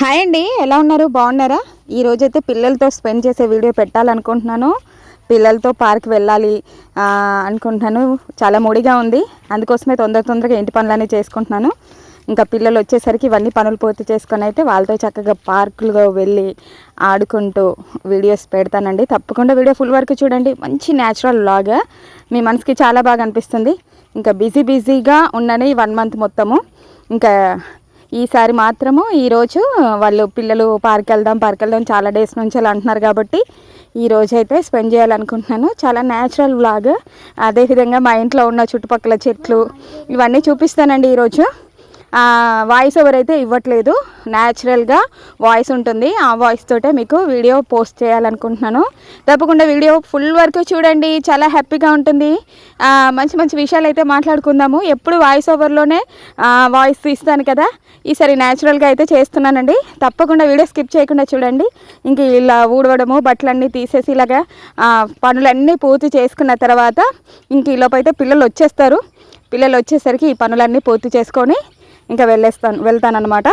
Hi అండి ఎలా ఉన్నారు? బాగున్నారా? ఈ రోజైతే పిల్లలతో స్పెండ్ చేసే వీడియో పెట్టాలనుకుంటున్నాను. పిల్లలతో పార్క్ వెళ్ళాలి అనుకుంటున్నాను. చాలా మూడిగా ఉంది. అందుకోసమే తొందర తొందరగా ఇంటి పనులన్నీ చేసుకుంటున్నాను. ఇంకా పిల్లలు వచ్చేసరికి ఇవన్నీ పనులు పూర్తి చేసుకొని అయితే వాళ్ళతో చక్కగా పార్కులో వెళ్ళి ఆడుకుంటూ వీడియోస్ పెడతానండి. తప్పకుండా వీడియో ఫుల్ వరకు చూడండి. మంచి న్యాచురల్ లాగా మీ మనసుకి చాలా బాగా అనిపిస్తుంది. ఇంకా బిజీ బిజీగా ఉన్నని వన్ మంత్ మొత్తము. ఇంకా ఈసారి మాత్రము ఈరోజు వాళ్ళు పిల్లలు పార్క్ వెళ్దాం పార్క్ వెళ్దాం చాలా డేస్ నుంచి అలా అంటున్నారు కాబట్టి ఈ రోజైతే అయితే స్పెండ్ చేయాలనుకుంటున్నాను. చాలా న్యాచురల్ వ్లాగ్ అదేవిధంగా మా ఇంట్లో ఉన్న చుట్టుపక్కల చెట్లు ఇవన్నీ చూపిస్తానండి ఈరోజు. వాయిస్ ఓవర్ అయితే ఇవ్వట్లేదు. న్యాచురల్గా వాయిస్ ఉంటుంది. ఆ వాయిస్ తోటే మీకు వీడియో పోస్ట్ చేయాలనుకుంటున్నాను. తప్పకుండా వీడియో ఫుల్ వరకు చూడండి. చాలా హ్యాపీగా ఉంటుంది. మంచి మంచి విషయాలు అయితే మాట్లాడుకుందాము. ఎప్పుడు వాయిస్ ఓవర్లోనే వాయిస్ ఇస్తాను కదా. ఈసారి న్యాచురల్గా అయితే చేస్తున్నానండి. తప్పకుండా వీడియో స్కిప్ చేయకుండా చూడండి. ఇంక ఇలా ఊడవడము బట్టలన్నీ తీసేసి ఇలాగా పనులన్నీ పూర్తి చేసుకున్న తర్వాత ఇంక ఈలోపు అయితే పిల్లలు వచ్చేస్తారు. పిల్లలు వచ్చేసరికి ఈ పనులన్నీ పూర్తి చేసుకొని ఇంకా వెళ్ళేస్తాను వెళ్తానన్నమాట.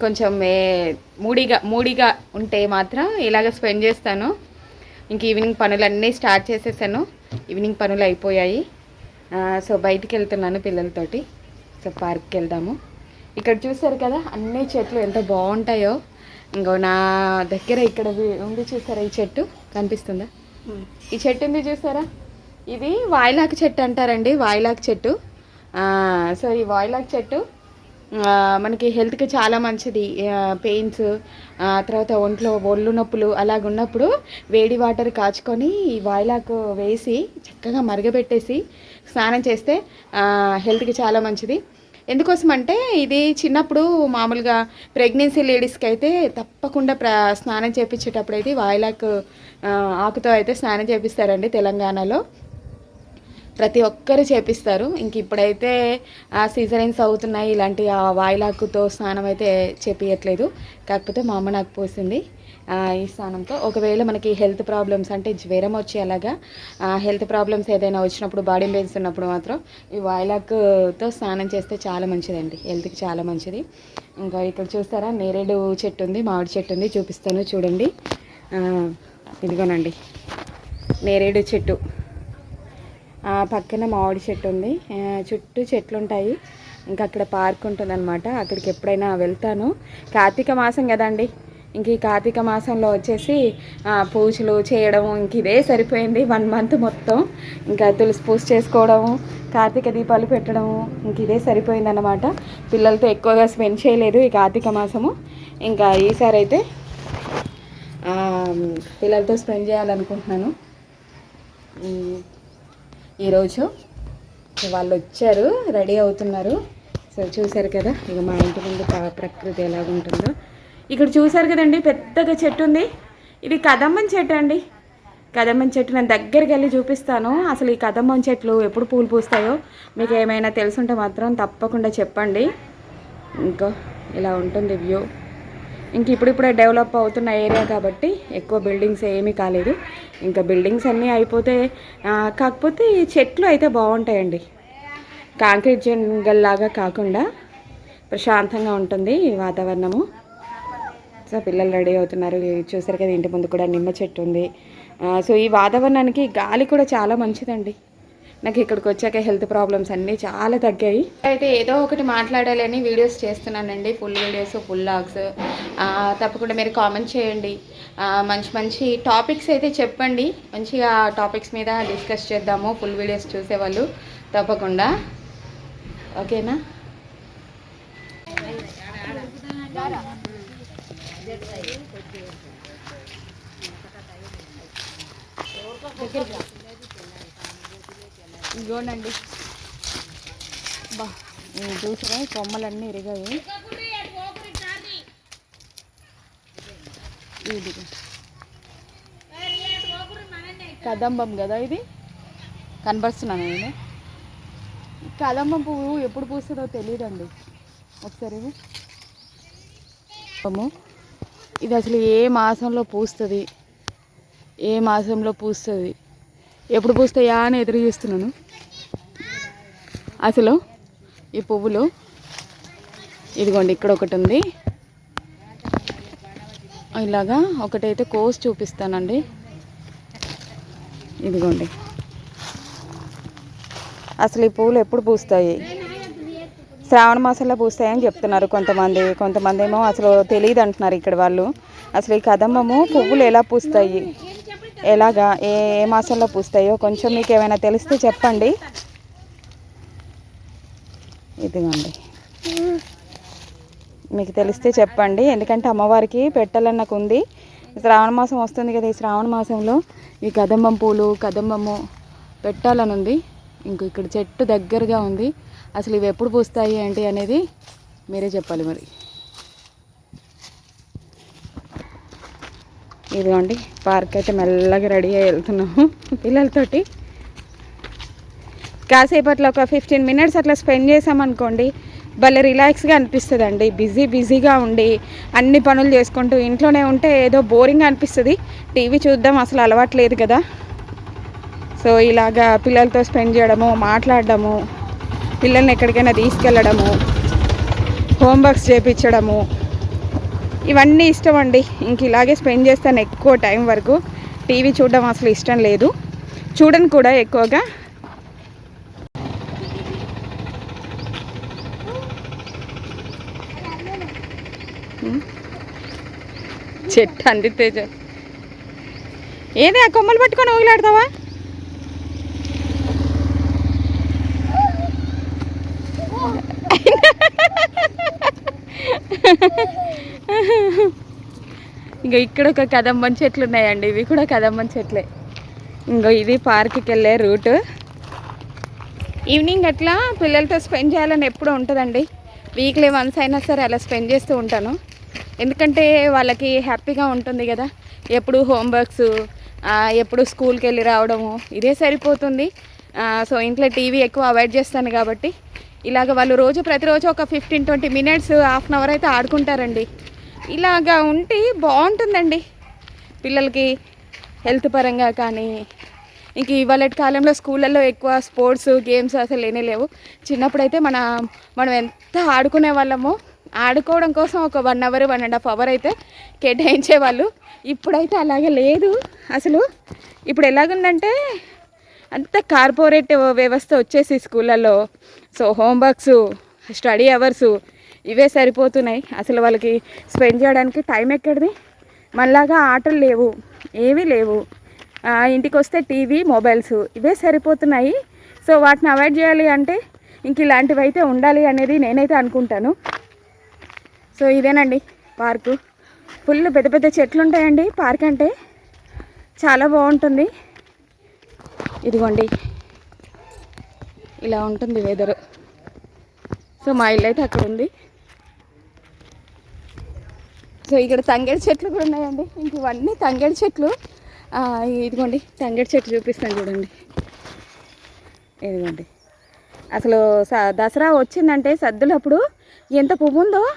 కొంచెం ఏ- మూడిగా మూడిగా ఉంటే మాత్రం ఇలాగ స్పెండ్ చేస్తాను. ఇంక ఈవినింగ్ పనులన్నీ స్టార్ట్ చేసేసాను. ఈవినింగ్ పనులు అయిపోయాయి. సో బయటికి వెళ్తున్నాను పిల్లలతోటి. సో పార్క్కి వెళ్దాము ఇక్కడ చూసారు కదా అన్ని చెట్లు ఎంత బాగుంటాయో. ఇంకో నా దగ్గర ఇక్కడ ఉంది చూసారా ఈ చెట్టు? కనిపిస్తుందా? ఈ చెట్టు ఉంది చూసారా? ఇది వాయిలాక్ చెట్టు అంటారండి వాయిలాక్ చెట్టు. సో ఈ వాయిలాక్ చెట్టు మనకి హెల్త్కి చాలా మంచిది. పెయిన్స్ తర్వాత ఒంట్లో ఒళ్ళు నొప్పులు అలాగున్నప్పుడు వేడి వాటర్ కాచుకొని ఈ వాయిలాకు వేసి చక్కగా మరగబెట్టేసి స్నానం చేస్తే హెల్త్కి చాలా మంచిది. ఎందుకోసం అంటే ఇది చిన్నప్పుడు మామూలుగా ప్రెగ్నెన్సీ లేడీస్కి అయితే తప్పకుండా ప్ర స్నానం చేపించేటప్పుడు అయితే వాయిలాక్ ఆకుతో అయితే స్నానం చేపిస్తారండి తెలంగాణలో. ప్రతి ఒక్కరు చేపిస్తారు. ఇంక ఇప్పుడైతే ఆ సీజనైన్స్ అవుతున్నాయి. ఇలాంటి ఆ వాయిలాకుతో స్నానం అయితే చేపించట్లేదు కాకపోతే మా అమ్మ నాకు పోసింది ఈ స్నానంతో. ఒకవేళ మనకి హెల్త్ ప్రాబ్లమ్స్ అంటే జ్వరం వచ్చి అలాగా హెల్త్ ప్రాబ్లమ్స్ ఏదైనా వచ్చినప్పుడు బాడీ పెయిన్స్ ఉన్నప్పుడు మాత్రం ఈ వాయిలాక్తో స్నానం చేస్తే చాలా మంచిదండి. హెల్త్కి చాలా మంచిది. ఇంకా ఇక్కడ చూస్తారా? నేరేడు చెట్టు ఉంది మామిడి చెట్టు ఉంది. చూపిస్తాను చూడండి. ఇదిగోనండి. నేరేడు చెట్టు. పక్కన మామిడి చెట్టు ఉంది. చుట్టూ చెట్లు ఉంటాయి. ఇంకా అక్కడ పార్క్ ఉంటుంది అనమాట అక్కడికి ఎప్పుడైనా వెళ్తాను. కార్తీక మాసం కదండి. ఇంక ఈ కార్తీక మాసంలో వచ్చేసి పూజలు చేయడం ఇంక ఇదే సరిపోయింది వన్ మంత్ మొత్తం. ఇంకా తులసి పూజ చేసుకోవడము కార్తీక దీపాలు పెట్టడము ఇంక ఇదే సరిపోయిందన్నమాట. పిల్లలతో ఎక్కువగా స్పెండ్ చేయలేదు ఈ కార్తీక మాసము. ఇంకా ఈసారి అయితే పిల్లలతో స్పెండ్ చేయాలనుకుంటున్నాను. ఈరోజు వాళ్ళు వచ్చారు రెడీ అవుతున్నారు. సో చూశారు కదా ఇక మా ఇంటి ముందు ప్రకృతి ప్రకృతి ఎలాగుంటుందో ఇక్కడ చూశారు కదండి పెద్దగా చెట్టు ఉంది. ఇది కదమ్మం చెట్టు అండి. కదమ్మం చెట్టు నేను దగ్గరికి వెళ్ళి చూపిస్తాను. అసలు ఈ కదమ్మం చెట్లు ఎప్పుడు పూలు పూస్తాయో మీకు ఏమైనా తెలుసుంటే మాత్రం తప్పకుండా చెప్పండి. ఇంకో ఇలా ఉంటుంది వ్యూ. ఇంక ఇప్పుడిప్పుడే డెవలప్ అవుతున్న ఏరియా కాబట్టి ఎక్కువ బిల్డింగ్స్ ఏమీ కాలేదు. ఇంకా బిల్డింగ్స్ అన్నీ అయిపోతే కాకపోతే ఈ చెట్లు అయితే బాగుంటాయండి. కాంక్రీట్ జంగల్ లాగా కాకుండా ప్రశాంతంగా ఉంటుంది ఈ వాతావరణము. సో పిల్లలు రెడీ అవుతున్నారు. చూసారు కదా ఇంటి ముందు కూడా నిమ్మ చెట్టు ఉంది. సో ఈ వాతావరణానికి గాలి కూడా చాలా మంచిదండి. నాకు ఇక్కడికి వచ్చాక హెల్త్ ప్రాబ్లమ్స్ అన్నీ చాలా తగ్గాయి. అయితే ఏదో ఒకటి మాట్లాడాలని వీడియోస్ చేస్తున్నానండి ఫుల్ వీడియోస్ ఫుల్ లాగ్స్ తప్పకుండా మీరు కామెంట్ చేయండి. మంచి మంచి టాపిక్స్ అయితే చెప్పండి. మంచిగా టాపిక్స్ మీద డిస్కస్ చేద్దాము ఫుల్ వీడియోస్ చూసేవాళ్ళు తప్పకుండా. ఓకేనా? ఇదిగోనండి. బా నేను చూసారా? కొమ్మలన్నీ ఇరిగాయి. ఇది కదంబం కదా ఇది? కనబరుస్తున్నాను నేను? కదంబం పువ్వు ఎప్పుడు పూస్తుందో తెలియదండి ఒకసారి ఇది అసలు ఏ మాసంలో పూస్తుంది? ఏ మాసంలో పూస్తుంది? ఎప్పుడు పూస్తాయా అని ఎదురు చూస్తున్నాను. అసలు ఈ పువ్వులు ఇదిగోండి ఇక్కడ ఒకటి ఉంది. ఇలాగా ఒకటైతే కోసి చూపిస్తానండి. ఇదిగోండి. అసలు ఈ పువ్వులు ఎప్పుడు పూస్తాయి? శ్రావణ మాసంలో పూస్తాయని చెప్తున్నారు కొంతమంది. కొంతమంది ఏమో అసలు తెలియదు అంటున్నారు ఇక్కడ వాళ్ళు. అసలు ఈ కదంబము పువ్వులు ఎలా పూస్తాయి? ఎలాగా ఏ ఏ మాసంలో పూస్తాయో కొంచెం మీకు ఏమైనా తెలిస్తే చెప్పండి. ఇదిగోండి. మీకు తెలిస్తే చెప్పండి. ఎందుకంటే అమ్మవారికి పెట్టాలని నాకు ఉంది శ్రావణ మాసం వస్తుంది కదా ఈ శ్రావణ మాసంలో. ఈ కదంబం పూలు కదంబము పెట్టాలని ఉంది ఇంకో ఇక్కడ చెట్టు దగ్గరగా ఉంది. అసలు ఇవి ఎప్పుడు పూస్తాయి ఏంటి అనేది మీరే చెప్పాలి మరి. ఇదిగోండి పార్క్ అయితే మెల్లగా రెడీ అయ్యి వెళ్తున్నాము. పిల్లలతోటి. కాసేపట్లో ఒక ఫిఫ్టీన్ మినిట్స్ అట్లా స్పెండ్ చేసామనుకోండి భలే రిలాక్స్గా అనిపిస్తుంది అండి బిజీ బిజీగా ఉండి అన్ని పనులు చేసుకుంటూ ఇంట్లోనే ఉంటే ఏదో బోరింగ్ అనిపిస్తుంది. టీవీ చూద్దాం అసలు అలవాట్లేదు కదా. సో ఇలాగా పిల్లలతో స్పెండ్ చేయడము మాట్లాడడము పిల్లల్ని ఎక్కడికైనా తీసుకెళ్ళడము హోంవర్క్స్ చేయించడము ఇవన్నీ ఇష్టం అండి. ఇంక ఇలాగే స్పెండ్ చేస్తాను ఎక్కువ టైం వరకు. టీవీ చూడడం అసలు ఇష్టం లేదు. చూడను కూడా ఎక్కువగా. చెట్టు అందితే ఏది ఆ కొమ్మలు పట్టుకొని ఊగిలాడతావా? ఇంకా ఇక్కడ ఒక కదంబం చెట్లు ఉన్నాయండి. ఇవి కూడా కదంబం చెట్లే. ఇంకో ఇది పార్క్కి వెళ్ళే రూట్. ఈవినింగ్ అట్లా పిల్లలతో స్పెండ్ చేయాలని ఎప్పుడూ ఉంటుందండి. వీక్లీ వన్స్ అయినా సరే అలా స్పెండ్ చేస్తూ ఉంటాను. ఎందుకంటే వాళ్ళకి హ్యాపీగా ఉంటుంది కదా. ఎప్పుడు హోంవర్క్స్ ఎప్పుడు స్కూల్కి వెళ్ళి రావడము ఇదే సరిపోతుంది. సో ఇంట్లో టీవీ ఎక్కువ అవాయిడ్ చేస్తాను కాబట్టి ఇలాగ వాళ్ళు రోజు ప్రతిరోజు ఒక fifteen twenty minutes half an hour అయితే ఆడుకుంటారండి. ఇలాగా ఉంటే బాగుంటుందండి. పిల్లలకి హెల్త్ పరంగా కానీ ఇంక ఇవాళ కాలంలో స్కూళ్ళల్లో ఎక్కువ స్పోర్ట్స్ గేమ్స్ అసలు లేనే లేవు. చిన్నప్పుడైతే మన మనం ఎంత ఆడుకునే వాళ్ళమో ఆడుకోవడం కోసం ఒక one hour one and half hour అయితే కేటాయించేవాళ్ళు. ఇప్పుడైతే అలాగే లేదు. అసలు ఇప్పుడు ఎలాగుందంటే అంత కార్పొరేట్ వ్యవస్థ వచ్చేసి స్కూళ్ళల్లో. సో హోంవర్క్స్ స్టడీ అవర్సు ఇవే సరిపోతున్నాయి. అసలు వాళ్ళకి స్పెండ్ చేయడానికి టైం ఎక్కడిది? మళ్ళాగా ఆటలు లేవు ఏమీ లేవు. ఇంటికి వస్తే టీవీ మొబైల్స్ ఇవే సరిపోతున్నాయి. సో వాటిని అవాయిడ్ చేయాలి అంటే ఇంక ఇలాంటివి అయితే ఉండాలి అనేది నేనైతే అనుకుంటాను. సో ఇదేనండి పార్కు. ఫుల్ పెద్ద పెద్ద చెట్లు ఉంటాయండి పార్క్ అంటే. చాలా బాగుంటుంది. ఇదిగోండి. ఇలా ఉంటుంది వెదర్ సో మా ఇల్లు అయితే అక్కడ ఉంది సో ఇక్కడ తంగేడు చెట్లు కూడా ఉన్నాయండి. ఇంక ఇవన్నీ తంగేడు చెట్లు. ఇదిగోండి. తంగేడు చెట్లు చూపిస్తాను చూడండి. ఇదిగోండి. అసలు స- దసరా వచ్చిందంటే సద్దులప్పుడు ఎంత పువ్వు ఉందో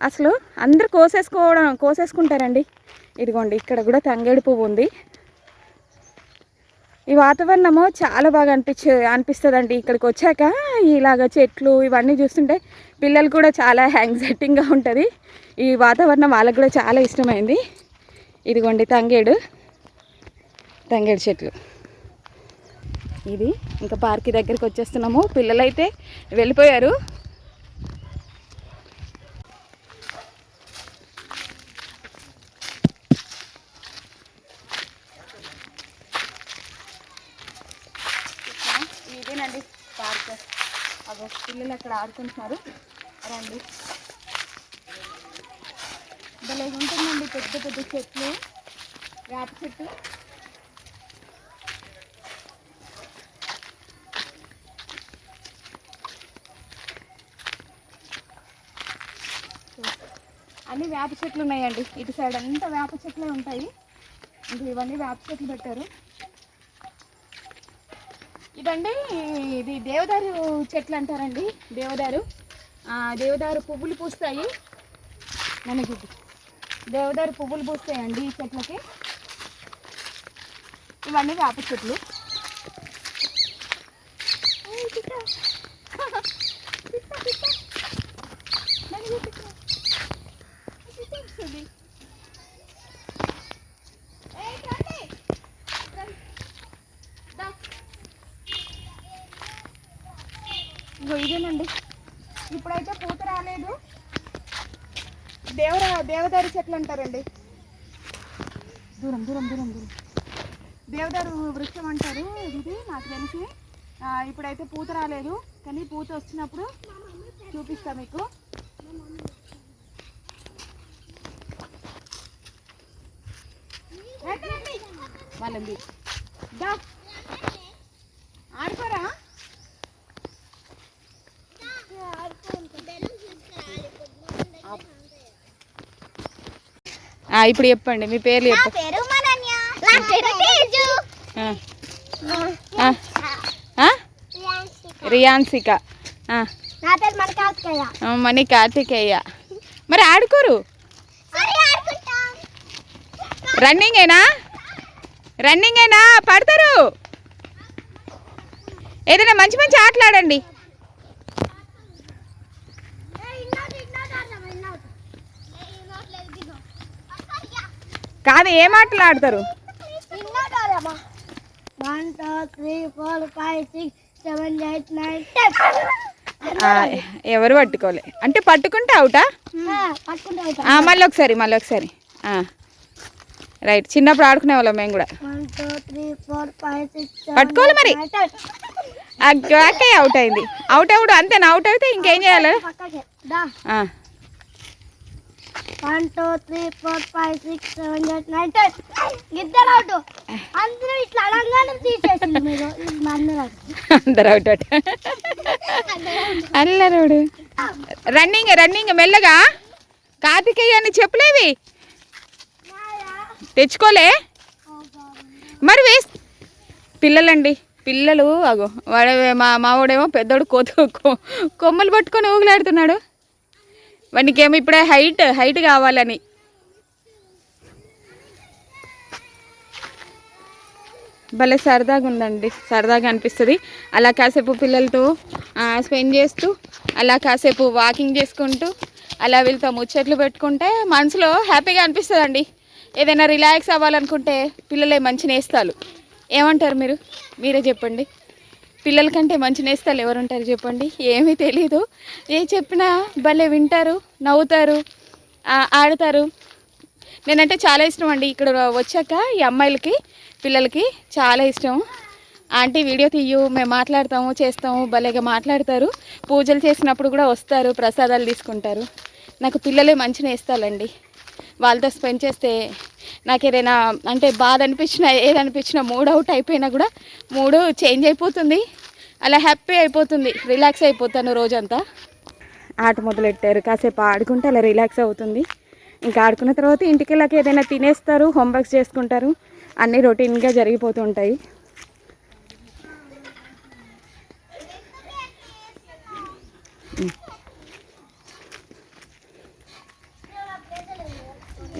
అసలు అందరు కోసేసుకోవడం కోసేసుకుంటారండి. ఇదిగోండి ఇక్కడ కూడా తంగేడు పువ్వు ఉంది. ఈ వాతావరణము చాలా బాగా అనిపించే అనిపిస్తుందండి. ఇక్కడికి వచ్చాక ఇలాగ చెట్లు ఇవన్నీ చూస్తుంటే పిల్లలు కూడా చాలా యాంగ్జైటింగ్గా ఉంటుంది. ఈ వాతావరణం వాళ్ళకు కూడా చాలా ఇష్టమైంది. ఇదిగోండి తంగేడు. తంగేడు చెట్లు. ఇది ఇంకా పార్క్ దగ్గరికి వచ్చేస్తున్నాము. పిల్లలైతే వెళ్ళిపోయారు ఇదేనండి పార్క్ అగో పిల్లలు అక్కడ ఆడుకుంటున్నారు. రండి. భలే ఉంటుందండి పెద్ద పెద్ద చెట్లు వేప చెట్టు. అన్ని వేప చెట్లు ఉన్నాయండి. ఇటు సైడ్ అంతా వేప చెట్లే ఉంటాయి. ఇంకా ఇవన్నీ వేప చెట్లు పెట్టారు. ఇదండి ఇది దేవదారు చెట్లు అంటారండి దేవదారు. ఆ, దేవదారు పువ్వులు పూస్తాయి. మనకి దేవదారు పువ్వులు పూస్తాయండి ఈ చెట్లకి. ఇవన్నీ వేప చెట్లు ఏయ్ చిట్టా. చిట్టా. ఇప్పుడైతే పూత రాలేదు దేవర దేవదారు చెట్లు అంటారండి దూరం దూరం దూరం దూరం. దేవదారు వృక్షం అంటారు ఇది నాకు తెలిసి. ఇప్పుడైతే పూత రాలేదు కానీ పూత వచ్చినప్పుడు చూపిస్తా మీకు. వాళ్ళంది. ఆడుకోరా ఆ, ఇప్పుడు చెప్పండి మీ పేర్లు చెప్పండి? రియాన్సిక. మన కార్తికేయ మరి ఆడుకోరు? రన్నింగ్ ఏనా? రన్నింగ్ ఏనా? పడతారు. ఏదైనా మంచి మంచి ఆటలు ఆడండి కాదు ఏం ఆటలు ఆడతారు ఎవరు పట్టుకోలే. అంటే పట్టుకుంటే అవుటా? పట్టుకుంటా ఆ, మళ్ళీ ఒకసారి మళ్ళీ ఒకసారి. ఆ. రైట్ చిన్నప్పుడు ఆడుకునే వాళ్ళం మేము కూడా. పట్టుకోవాలి మరి. గ్రాకే అవుట్ అయింది. అవుట్ అవుడు అంతేనా? అవుట్ అయితే ఇంకేం చేయాలి? పక్కకి. దా. ఆ, one two three four five six seven eight nine ten ఇద్దరు అవుట్. అందరూ ఇట్లా అలంగానే తీసేసింది మీరు అందరూ అవుట్ అవుట్ అల్లరుడు రన్నింగ్ రన్నింగ్ మెల్లగా. కార్తికేయ అని చెప్పలేవి? తెచ్చుకోలే? మరి వేస్ పిల్లలండి పిల్లలు అగో వాడు మా మావాడేమో పెద్దోడు కోతు కొమ్మలు పట్టుకొని ఊగులాడుతున్నాడు. వానికేమో ఇప్పుడే హైట్ హైట్ కావాలని. భలే సరదాగా ఉందండి సరదాగా అనిపిస్తుంది అలా కాసేపు పిల్లలతో స్పెండ్ చేస్తూ అలా కాసేపు వాకింగ్ చేసుకుంటూ అలా వీళ్ళతో ముచ్చట్లు పెట్టుకుంటే మనసులో హ్యాపీగా అనిపిస్తుందండి. ఏదైనా రిలాక్స్ అవ్వాలనుకుంటే పిల్లలే మంచి నేస్తాలు ఏమంటారు మీరు? మీరే చెప్పండి. పిల్లల కంటే మంచి నేస్తాలు ఎవరు ఉంటారు చెప్పండి? ఏమీ తెలీదు. ఏ చెప్పినా భలే వింటారు నవ్వుతారు ఆడతారు. నేనంటే చాలా ఇష్టం అండి ఇక్కడ వచ్చాక ఈ అమ్మాయిలకి పిల్లలకి చాలా ఇష్టం. ఆంటీ వీడియో తీయు మేము మాట్లాడతాము చేస్తాము భలేగా మాట్లాడతారు. పూజలు చేసినప్పుడు కూడా వస్తారు ప్రసాదాలు తీసుకుంటారు. నాకు పిల్లలే మంచి నేస్తాలండి. వాళ్ళతో స్పెండ్ చేస్తే నాకు ఏదైనా అంటే బాధ అనిపించినా ఏదనిపించినా మూడ్ అవుట్ అయిపోయినా కూడా మూడు చేంజ్ అయిపోతుంది. అలా హ్యాపీ అయిపోతుంది. రిలాక్స్ అయిపోతాను రోజంతా. ఆట మొదలెట్టారు. కాసేపు ఆడుకుంటే అలా రిలాక్స్ అవుతుంది. ఇంకా ఆడుకున్న తర్వాత ఇంటికి వెళ్ళాక ఏదైనా తినేస్తారు హోంవర్క్స్ చేసుకుంటారు. అన్నీ రొటీన్గా జరిగిపోతూ ఉంటాయి.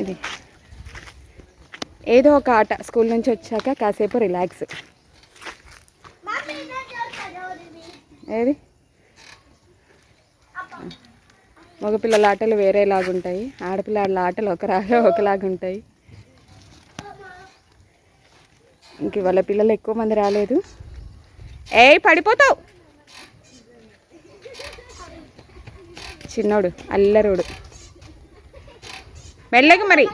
ఇది. ఏదో ఒక ఆట స్కూల్ నుంచి వచ్చాక కాసేపు రిలాక్స్. ఏది? మగపిల్లల ఆటలు వేరేలాగుంటాయి ఆడపిల్లల ఆటలు ఒకలాగా ఒకలాగుంటాయి ఇంక వాళ్ళ పిల్లలు ఎక్కువ మంది రాలేదు. ఏ పడిపోతావు. చిన్నోడు అల్లరుడు. మెల్లగా మరి.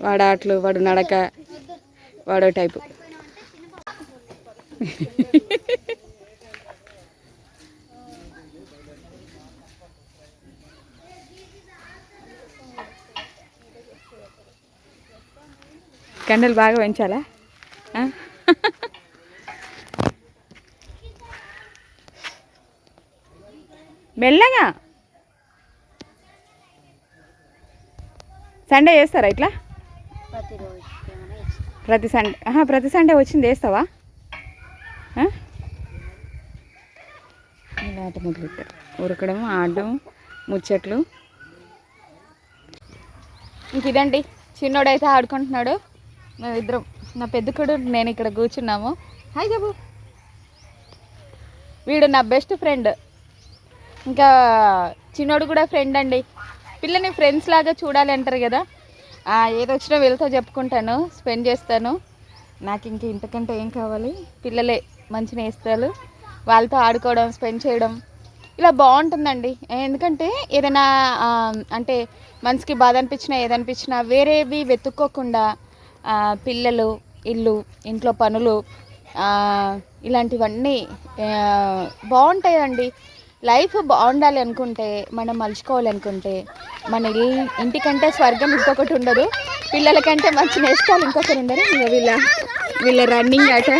వాడు ఆటలు వాడు నడక వాడో టైపు. కండలు బాగా పెంచాలా ఆ? మెల్లగా. సండే చేస్తారా ఇట్లా? ప్రతి సండే ప్రతి సండే వచ్చింది వేస్తావా? ఇలా ఆట మొదలెట్టారు ఉరకడం ఆడడం ముచ్చట్లు. ఇంక ఇదండి. చిన్నోడైతే ఆడుకుంటున్నాడు. మేమిద్దరం నా పెద్దకుడు నేను ఇక్కడ కూర్చున్నాము. హాయ్ చెప్పు వీడు నా బెస్ట్ ఫ్రెండ్. ఇంకా చిన్నోడు కూడా ఫ్రెండ్ అండి. పిల్లని ఫ్రెండ్స్ లాగా చూడాలి అంటారు కదా. ఏదో వచ్చినా వీళ్ళతో చెప్పుకుంటాను స్పెండ్ చేస్తాను. నాకు ఇంక ఇంతకంటే ఏం కావాలి? పిల్లలే మంచి నేస్తాలు. వాళ్ళతో ఆడుకోవడం స్పెండ్ చేయడం. ఇలా బాగుంటుందండి. ఎందుకంటే ఏదైనా అంటే మనసుకి బాధ అనిపించినా ఏదనిపించినా వేరేవి వెతుక్కోకుండా పిల్లలు ఇల్లు ఇంట్లో పనులు ఇలాంటివన్నీ బాగుంటాయండి. లైఫ్ బాగుండాలి అనుకుంటే మనం మలుచుకోవాలనుకుంటే మన ఇంటికంటే స్వర్గం ఇంకొకటి ఉండదు. పిల్లలకంటే మంచి నేస్తాలు ఇంకొకటి ఉండదు. ఇంకా వీళ్ళ వీళ్ళ రన్నింగ్ ఆట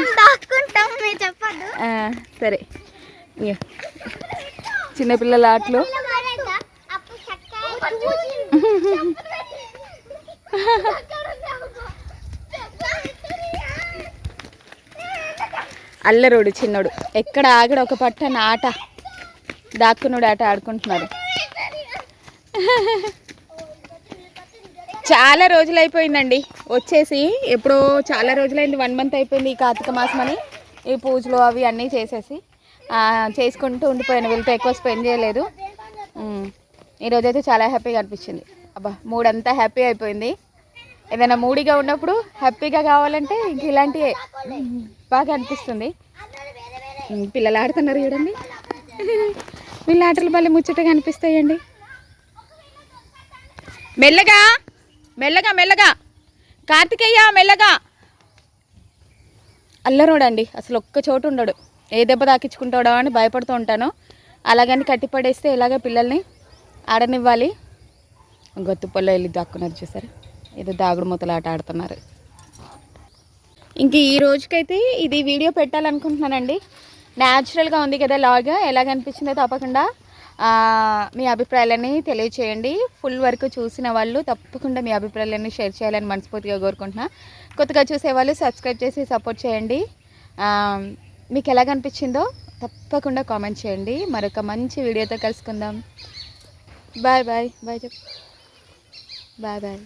సరే. చిన్నపిల్లల ఆటలు అప్పుడు చక్కగా అల్లరోడు చిన్నోడు. ఎక్కడ ఆగడు ఒక పట్టన ఆట. దాక్కునుడు ఆట ఆడుకుంటున్నారు. చాలా రోజులు అయిపోయిందండి వచ్చేసి ఎప్పుడో చాలా రోజులైంది. వన్ మంత్ అయిపోయింది ఈ కార్తీక మాసం అని. ఈ పూజలు అవి అన్నీ చేసేసి చేసుకుంటూ ఉండిపోయాను. వీళ్ళతో ఎక్కువ స్పెండ్ చేయలేదు. ఉమ్. ఈరోజైతే చాలా హ్యాపీగా అనిపించింది. అబ్బా మూడంతా హ్యాపీ అయిపోయింది. ఏదైనా మూడీగా ఉన్నప్పుడు హ్యాపీగా కావాలంటే ఇంక ఇలాంటివే బాగా అనిపిస్తుంది. పిల్లలు ఆడుతున్నారు చూడండి. వీళ్ళ ఆటలు భలే ముచ్చటగా అనిపిస్తాయండి. మెల్లగా మెల్లగా మెల్లగా. కార్తికేయ మెల్లగా. అల్లరోడండి అసలు ఒక్క చోటు ఉండడు. ఏ దెబ్బ తాకించుకుంటాడో అని భయపడుతూ ఉంటాను. అలాగని కట్టిపడేస్తే ఇలాగ పిల్లల్ని ఆడనివ్వాలి? గొత్తుపల్లో వెళ్ళి దాక్కున్నారు చూసారు? ఏదో దాగుడు మూతలు ఆట ఆడుతున్నారు. ఇంక ఈ రోజుకైతే ఇది వీడియో పెట్టాలనుకుంటున్నానండి. న్యాచురల్గా ఉంది కదా లాగా ఎలాగనిపించిందో తప్పకుండా మీ అభిప్రాయాలని తెలియచేయండి. ఫుల్ వరకు చూసిన వాళ్ళు తప్పకుండా మీ అభిప్రాయాలని షేర్ చేయాలని మనస్ఫూర్తిగా కోరుకుంటున్నా. కొత్తగా చూసేవాళ్ళు సబ్స్క్రైబ్ చేసి సపోర్ట్ చేయండి. మీకు మీకు ఎలాగనిపించిందో తప్పకుండా కామెంట్ చేయండి. మరొక మంచి వీడియోతో కలుసుకుందాం. బాయ్ బాయ్ బాయ్ చెప్ బాయ్ బాయ్